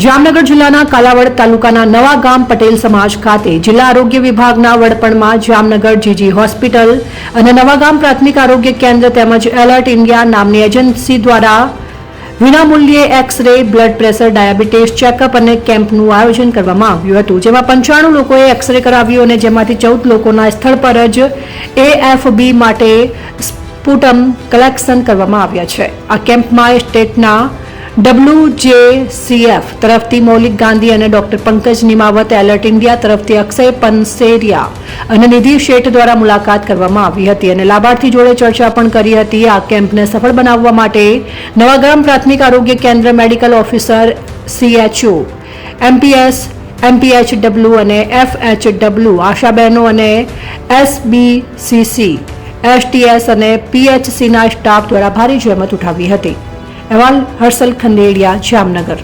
જામનગર જિલ્લાના કાલાવડ તાલુકાના નવા ગામ પટેલ સમાજ ખાતે જિલ્લા આરોગ્ય વિભાગના વડપણમાં જામનગર જીજી હોસ્પિટલ અને નવા ગામ પ્રાથમિક આરોગ્ય કેન્દ્ર તેમજ એલર્ટ ઇન્ડિયા નામની એજન્સી દ્વારા વિનામૂલ્યે X ray blood pressure diabetes checkup અને કેમ્પનું આયોજન કરવામાં આવ્યું હતું, જેમાં પંચાણું લોકોએ એક્સ રે કરાવ્યું અને જેમાંથી ચૌદ લોકોના સ્થળ પર જ એએફબી માટે સ્પુટમ કલેક્શન કરવામાં આવ્યા છે. આ કેમ્પમાં સ્ટેટના ડબલ્યુજેસીએફ તરફથી મૌલિક ગાંધી અને doctor Pankaj Nimavat alert India તરફથી અક્ષય પનસેરિયા અને નિધિ શેઠ દ્વારા મુલાકાત કરવામાં આવી હતી અને લાભાર્થી જોડે ચર્ચા પણ કરી હતી. આ કેમ્પને સફળ બનાવવા માટે નવાગામ પ્રાથમિક આરોગ્ય કેન્દ્ર medical officer CHO MPS MPHW અને એફએચડબલ્યુ આશાબહેનો અને એસબીસીસી એસટીએસ અને પીએચસીના સ્ટાફ દ્વારા ભારે જહેમત ઉઠાવી હતી. અહેવાલ હર્ષલ ખંડેડિયા જામનગર.